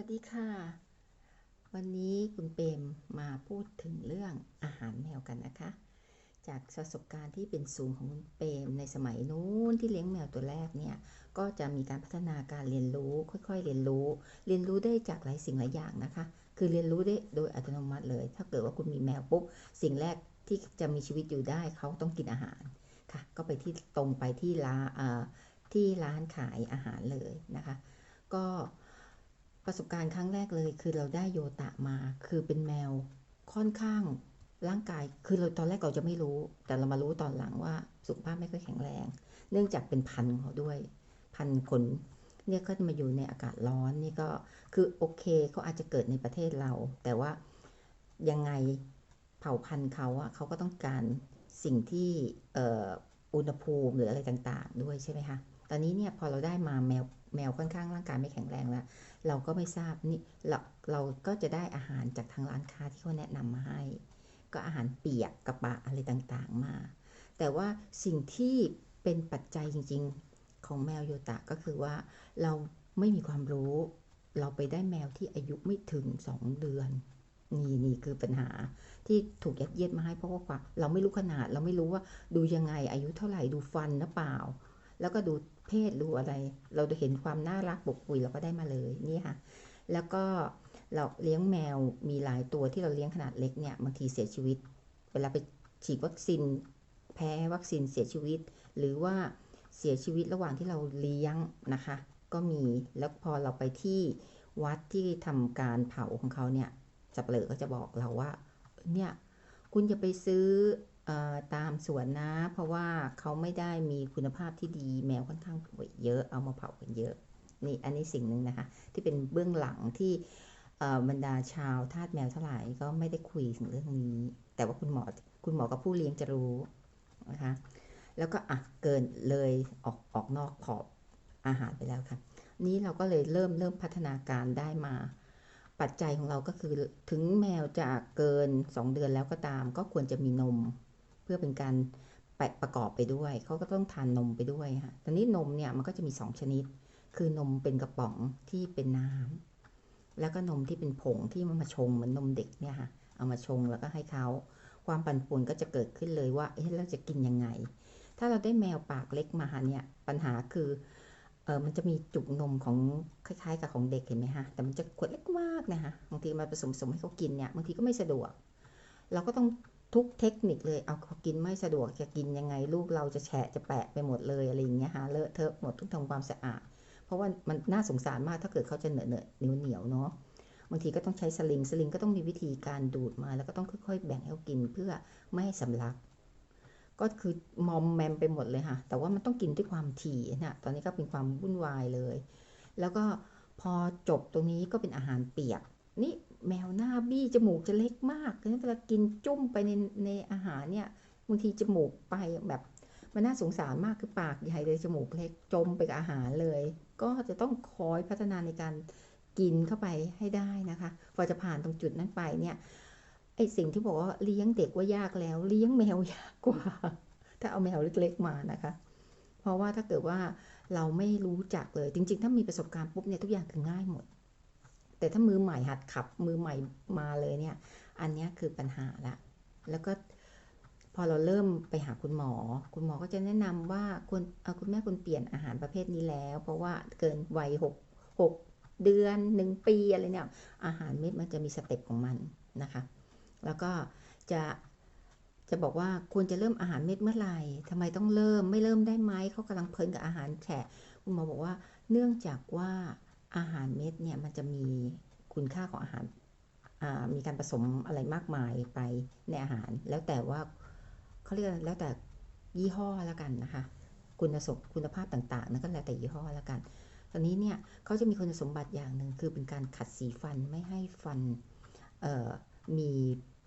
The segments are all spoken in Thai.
วัสดีค่ะ วันนี้คุณเปรมมาพูดถึงเรื่องอาหารแมวกันนะคะ จากประสบการณ์ที่เป็นศูนย์ของคุณเปรมในสมัยนู้นที่เลี้ยงแมวตัวแรกเนี่ย ก็จะมีการพัฒนาการเรียนรู้ค่อยๆ เรียนรู้ เรียนรู้ได้จากหลายสิ่งหลายอย่างนะคะ คือเรียนรู้ได้โดยอัตโนมัติเลย ถ้าเกิดว่าคุณมีแมวปุ๊บสิ่งแรกที่จะมีชีวิตอยู่ได้เขาต้องกินอาหารค่ะ ก็ไปที่ตรงไปที่ร้านที่ร้านขายอาหารเลยนะคะ ก็ ประสบการณ์ครั้งแรกเลยคือเราได้โยตะมา คือเป็นแมวค่อนข้างร่างกาย คือเราตอนแรกเราจะไม่รู้ แต่เรามารู้ตอนหลังว่าสุขภาพไม่ค่อยแข็งแรง เนื่องจากเป็นพันเขาด้วย พันขนเนี่ยก็มาอยู่ในอากาศร้อนนี่ก็คือโอเคเขาอาจจะเกิดในประเทศเรา แต่ว่ายังไงเผ่าพันธุ์เขาอะเขาก็ต้องการสิ่งที่อุณหภูมิหรืออะไรต่างๆ ด้วยใช่ไหมคะ อนนี้เนี่ยพอเราได้มาแมวแมวค่อนข้างร่างกายไม่แข็งแรงแล้วเราก็ไม่ทราบนี่เราเราก็จะได้อาหารจากทางร้านค้าที่เขาแนะนำมาให้ ก็อาหารเปียกกระปะอะไรต่างๆมา แต่ว่าสิ่งที่เป็นปัจจัยจริง ๆ ของแมวโยตะก็คือว่าเราไม่มีความรู้ เราไปได้แมวที่อายุไม่ถึง 2 เดือนนี่นี่คือปัญหาที่ถูกยัดเยียดมาให้เพราะว่าเราไม่รู้ขนาด เราไม่รู้ว่าดูยังไงอายุเท่าไหร่ดูฟันหรือเปล่า แล้วก็ดูเพศดูอะไร เราจะเห็นความน่ารักปกปุยเราก็ได้มาเลยนี่ค่ะ แล้วก็เราเลี้ยงแมวมีหลายตัวที่เราเลี้ยงขนาดเล็กเนี่ยบางทีเสียชีวิต เวลาไปฉีดวัคซีนแพ้วัคซีนเสียชีวิต หรือว่าเสียชีวิตระหว่างที่เราเลี้ยงนะคะ ก็มีแล้วพอเราไปที่วัดที่ทำการเผาของเขาเนี่ยสับเปลือก็จะบอกเราว่าเนี่ยคุณจะไปซื้อ ตามสวนนะ เพราะว่าเขาไม่ได้มีคุณภาพที่ดีแมวค่อนข้างป่วยเยอะเอามาเผากันเยอะนี่อันนี้สิ่งหนึ่งนะคะที่เป็นเบื้องหลังที่บรรดาชาวทาสแมวเท่าไหร่ก็ไม่ได้คุยถึงเรื่องนี้ แต่ว่าคุณหมอคุณหมอกับผู้เลี้ยงจะรู้นะคะแล้วก็อะเกินเลยออกออกนอกขอบอาหารไปแล้วค่ะ นี้เราก็เลยเริ่มเริ่มพัฒนาการได้มา ปัจจัยของเราก็คือถึงแมวจะเกิน 2 เดือนแล้วก็ตาม ก็ควรจะมีนม เพื่อเป็นการปประกอบไปด้วย เขาก็ต้องทานนมไปด้วยค่ะตอนนี้นมเนี่ยมันก็จะมี 2 ชนิด คือนมเป็นกระป๋องที่เป็นน้ำแล้วก็นมที่เป็นผงที่มันมาชงเหมือนนมเด็กเนี่ยค่ะ เอามาชงแล้วก็ให้เขา ความปั่นป่วนก็จะเกิดขึ้นเลยว่า เอ๊ะเราจะกินยังไง ถ้าเราได้แมวปากเล็กมาเนี่ย ปัญหาคือเออมันจะมีจุกนมของคล้ายๆ กับของเด็กเห็นไหมฮะ แต่มันจะขวดเล็กมากนะคะบางทีมาผสมสมให้เขากินเนี่ย บางทีก็ไม่สะดวก เราก็ต้อง ทุกเทคนิคเลย เอาเขากินไม่สะดวกจะกินยังไง ลูกเราจะแฉะจะแปะไปหมดเลยอะไรอย่างเงี้ยฮะเลอะเทอะหมดต้องทำความสะอาด เพราะว่ามันน่าสงสารมากถ้าเกิดเขาจะเหนอะเหนอะเหนียวเหนียวเนาะบางทีก็ต้องใช้สลิงสลิงก็ต้องมีวิธีการดูดมา แล้วก็ต้องค่อยๆ แบ่งให้เขากินเพื่อไม่ให้สำลัก ก็คือมอมแมมไปหมดเลยค่ะ แต่ว่ามันต้องกินด้วยความถี่นะตอนนี้ก็เป็นความวุ่นวายเลย แล้วก็พอจบตรงนี้ก็เป็นอาหารเปียกนี่ แมวหน้าบี้จมูกจะเล็กมากเพราะฉะนั้นเวลากินจุ้มไปในในอาหารเนี่ยบางทีจมูกไปแบบมันน่าสงสารมากคือปากใหญ่เลยจมูกเล็กจมไปกับอาหารเลย ก็จะต้องคอยพัฒนาในการกินเข้าไปให้ได้นะคะพอจะผ่านตรงจุดนั้นไปเนี่ยไอสิ่งที่บอกว่าเลี้ยงเด็กว่ายากแล้ว เลี้ยงแมวยากกว่า ถ้าเอาแมวเล็กๆมานะคะ เพราะว่าถ้าเกิดว่าเราไม่รู้จักเลยจริง ๆ ถ้ามีประสบการณ์ปุ๊บเนี่ยทุกอย่างคือง่ายหมด แต่ถ้ามือใหม่หัดขับมือใหม่มาเลยเนี่ย อันนี้คือปัญหาละแล้วก็พอเราเริ่มไปหาคุณหมอ คุณหมอก็จะแนะนำว่าคุณคุณแม่คุณเปลี่ยนอาหารประเภทนี้แล้ว เพราะว่าเกินวัยหกหกเดือนหนึ่งปีอะไรเนี่ย อาหารเม็ดมันจะมีสเต็ปของมันนะคะ แล้วก็จะจะบอกว่าควรจะเริ่มอาหารเม็ดเมื่อไหร่ทำไมต้องเริ่มไม่เริ่มได้ไหมเขากำลังเพลินกับอาหารแฉะคุณหมอบอกว่าเนื่องจากว่าอาหารเม็ดเนี่ยมันจะมี คุณค่าของอาหารมีการผสมอะไรมากมายไปในอาหาร แล้วแต่ว่าเขาเรียกแล้วแต่ยี่ห้อแล้วกันนะคะ คุณสมคุณภาพต่างๆนั่นก็แล้วแต่ยี่ห้อแล้วกันตอนนี้เนี่ยเขาจะมีคุณสมบัติอย่างหนึ่งคือเป็นการขัดสีฟันไม่ให้ฟันมี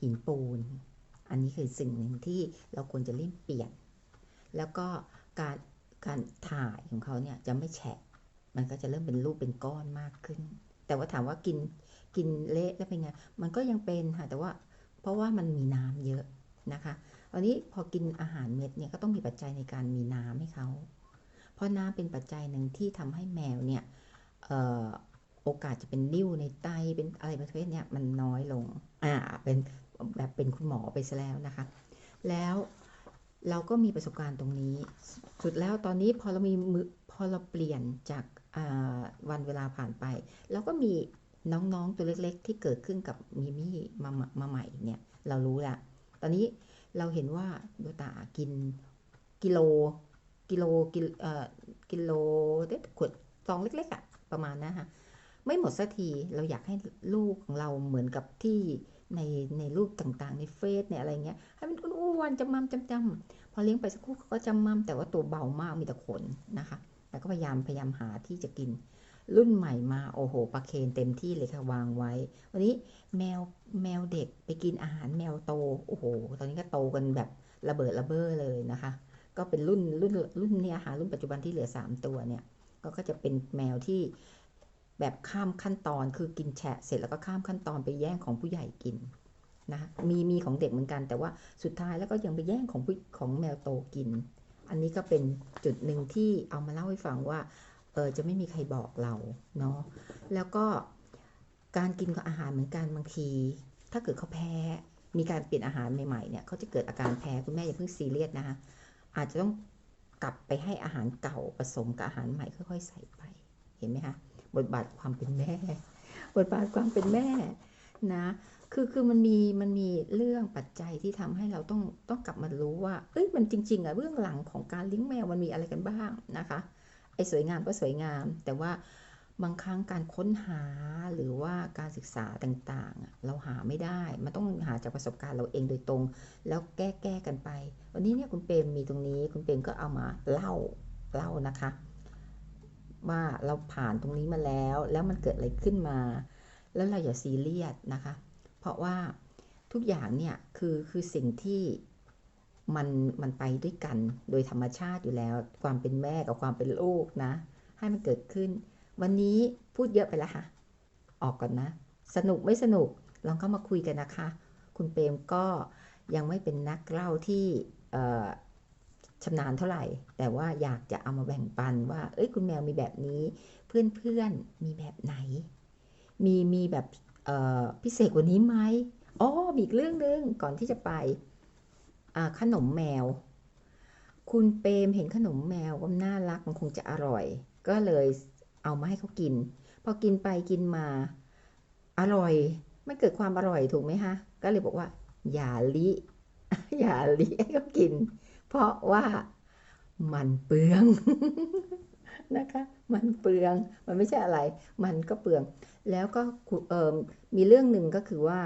หินปูน อันนี้คือสิ่งหนึ่งที่เราควรจะรีบเปลี่ยน แล้วก็การการถ่ายของเขาเนี่ยจะไม่แฉะมันก็จะเริ่มเป็นรูปเป็นก้อนมากขึ้น แต่ว่าถามว่ากินกินเละแล้วเป็นไง มันก็ยังเป็นค่ะ แต่ว่าเพราะว่ามันมีน้ำเยอะนะคะตอนนี้พอกินอาหารเม็ดเนี่ยก็ต้องมีปัจจัยในการมีน้ำให้เขา เพราะน้ำเป็นปัจจัยหนึ่งที่ทำให้แมวเนี่ยโอกาสจะเป็นนิ่วในไตเป็นอะไรประเภทเนี้ยมันน้อยลง อ่า เป็นแบบเป็นคุณหมอไปซะแล้วนะคะ แล้วเราก็มีประสบการณ์ตรงนี้ สุดแล้วตอนนี้พอเรามีมือพอเราเปลี่ยนจาก วันเวลาผ่านไปเราก็มีน้องๆตัวเล็กๆ ที่เกิดขึ้นกับมิมี่มามามาใหม่เนี่ย เรารู้ละตอนนี้เราเห็นว่าโดตากินกิโลกิโลกิโลเอ่อกิโลเด็ดขวดซองเล็ก ๆอะประมาณนะฮะไม่หมดสักทีเราอยากให้ลูกของเราเหมือนกับที่ในในรูปต่างๆ ในเฟซในอะไรเงี้ยให้มันอ้วนๆจำมั่มจำจำพอเลี้ยงไปสักครู่เขาก็จำมั่มแต่ว่าตัวเบามากมีแต่ขนนะคะ แล้วก็พยายามพยายามหาที่จะกิน รุ่นใหม่มาโอ้โหปลาเคนเต็มที่เลยค่ะวางไว้ วันนี้แมวแมวเด็กไปกินอาหารแมวโตโอ้โห ตอนนี้ก็โตกันแบบระเบิดระเบ้อเลยนะคะ ก็เป็นรุ่นรุ่นรุ่นเนี่ยค่ะรุ่นปัจจุบันที่เหลือ 3 ตัวเนี่ยก็ก็จะเป็นแมวที่แบบข้ามขั้นตอนคือกินแฉะเสร็จแล้วก็ข้ามขั้นตอนไปแย่งของผู้ใหญ่กินนะะมีมีของเด็กเหมือนกันแต่ว่าสุดท้ายแล้วก็ยังไปแย่งของผู้ของแมวโตกิน อันนี้ก็เป็นจุดหนึ่งที่เอามาเล่าให้ฟังว่า เออจะไม่มีใครบอกเราเนาะ แล้วก็การกินกับอาหารเหมือนกันบางที ถ้าเกิดเขาแพ้ มีการเปลี่ยนอาหารใหม่ๆเนี่ยเขาจะเกิดอาการแพ้คุณแม่อย่าเพิ่งซีเรียสนะคะอาจจะต้องกลับไปให้อาหารเก่าผสมกับอาหารใหม่ค่อยๆใส่ไป เห็นไหมคะบทบาทความเป็นแม่ บทบาทความเป็นแม่นะ คือคือมันมีมันมีเรื่องปัจจัยที่ทำให้เราต้องต้องกลับมารู้ว่า เอ้ยมันจริงๆอะเรื่องหลังของการเลี้ยงแมวมันมีอะไรกันบ้างนะคะไอ้สวยงามก็สวยงาม แต่ว่าบางครั้งการค้นหาหรือว่าการศึกษาต่างๆ เราหาไม่ได้ มันต้องหาจากประสบการณ์เราเองโดยตรง แล้วแก้แก้กันไป วันนี้เนี่ยคุณเปรมมีตรงนี้ คุณเปรมก็เอามาเล่าเล่านะคะ ว่าเราผ่านตรงนี้มาแล้ว แล้วมันเกิดอะไรขึ้นมา แล้วเราอย่าซีเรียสนะคะ เพราะว่าทุกอย่างเนี่ยคือคือสิ่งที่มันมันไปด้วยกันโดยธรรมชาติอยู่แล้ว ความเป็นแม่กับความเป็นลูกนะ ให้มันเกิดขึ้น วันนี้พูดเยอะไปแล้วค่ะ ออกก่อนนะ สนุกไม่สนุกลองเข้ามาคุยกันนะคะ คุณเปรมก็ยังไม่เป็นนักเล่าที่ชำนาญเท่าไหร่ แต่ว่าอยากจะเอามาแบ่งปันว่า เอ้ยคุณแมวมีแบบนี้ เพื่อนๆมีแบบไหน มีมีแบบ พิเศษกว่านี้ไหมอ๋อมีอีกเรื่องหนึ่งก่อนที่จะไปขนมแมว คุณเปรมเห็นขนมแมวก็น่ารักมันคงจะอร่อย ก็เลยเอามาให้เขากิน พอกินไปกินมาอร่อย ไม่เกิดความอร่อยถูกไหมคะก็เลยบอกว่า อย่าลิอย่าลิให้เขากิน เพราะว่ามันเปลือง นะคะ มันเปลือง มันไม่ใช่อะไร มันก็เปลือง แล้วก็มีเรื่องหนึ่งก็คือว่า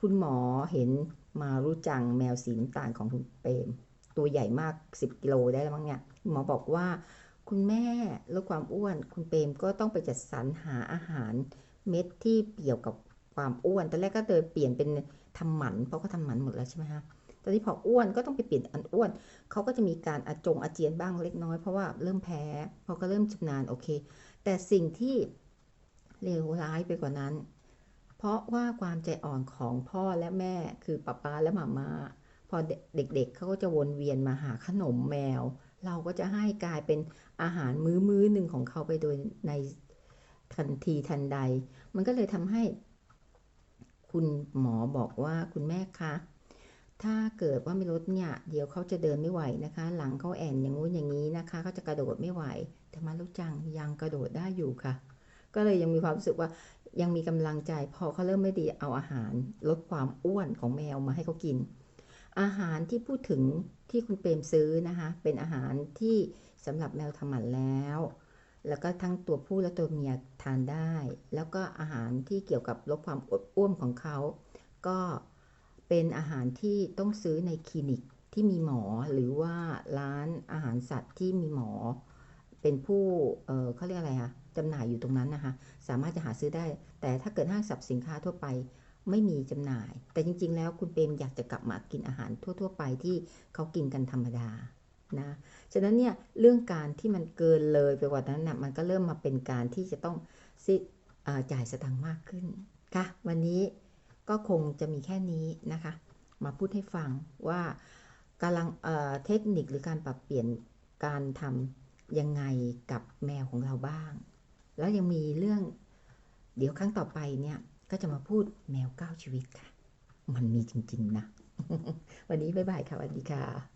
คุณหมอเห็นมารู้จังแมวสีน้ำตาลของคุณเปรมตัวใหญ่มาก 10 กิโลได้แล้วมั้งเนี่ยหมอบอกว่า คุณแม่ลดความอ้วน คุณเปรมก็ต้องไปจัดสรรหาอาหารเม็ดที่เกี่ยวกับความอ้วนตอนแรกก็เดินเปลี่ยนเป็นทำหมันเพราะเขาทำหมันหมดแล้วใช่ไหมคะ ตอนนี้พออ้วนก็ต้องไปเปลี่ยนอันอ้วน เขาก็จะมีการอาจงอาเจียนบ้างเล็กน้อยเพราะว่าเริ่มแพ้พอก็เริ่มชำนาญโอเค แต่สิ่งที่เลวร้ายไปกว่านั้น เพราะว่าความใจอ่อนของพ่อและแม่คือป้าป้าและหมาม่าพอเด็กๆเขาก็จะวนเวียนมาหาขนมแมว เราก็จะให้กลายเป็นอาหารมื้อมื้อหนึ่งของเขาไปโดยในทันทีทันใด มันก็เลยทำให้ คุณหมอบอกว่าคุณแม่คะ ถ้าเกิดว่าไม่ลดเนี่ย เดี๋ยวเขาจะเดินไม่ไหวนะคะ หลังเขาแอนอย่างงู้นอย่างนี้นะคะเขาจะกระโดดไม่ไหว แต่มารู้จังยังกระโดดได้อยู่ค่ะ ก็เลยยังมีความรู้สึกว่ายังมีกำลังใจ พอเขาเริ่มไม่ดีเอาอาหารลดความอ้วนของแมวมาให้เขากิน อาหารที่พูดถึงที่คุณเปรมซื้อนะคะ เป็นอาหารที่สำหรับแมวทำหมันแล้ว แล้วก็ทั้งตัวผู้และตัวเมียทานได้ แล้วก็อาหารที่เกี่ยวกับลดความอดอ้วมของเขาก็ เป็นอาหารที่ต้องซื้อในคลินิกที่มีหมอหรือว่าร้านอาหารสัตว์ที่มีหมอ เป็นผู้เเขาเรียกอะไรคะจำหน่ายอยู่ตรงนั้นนะคะ สามารถจะหาซื้อได้ แต่ถ้าเกิดห้างสรรพสินค้าทั่วไปไม่มีจำหน่าย แต่จริง ๆ แล้วคุณเปรมอยากจะกลับมากินอาหารทั่ว ๆ ไปที่เขากินกันธรรมดานะ ฉะนั้นเนี่ยเรื่องการที่มันเกินเลยไปกว่านั้นนะ่ะมันก็เริ่มมาเป็นการที่จะต้องซิจ่ายสตังค์มากขึ้นค่ะวันนี้ ก็คงจะมีแค่นี้นะคะ มาพูดให้ฟังว่ากำลังเเทคนิคหรือการปรับเปลี่ยนการทำยังไงกับแมวของเราบ้าง แล้วยังมีเรื่องเดี๋ยวครั้งต่อไปเนี่ยก็จะมาพูดแมวเก้าชีวิตค่ะ มันมีจริง ๆ นะ วันนี้บ๊ายบายค่ะสวัสดีค่ะ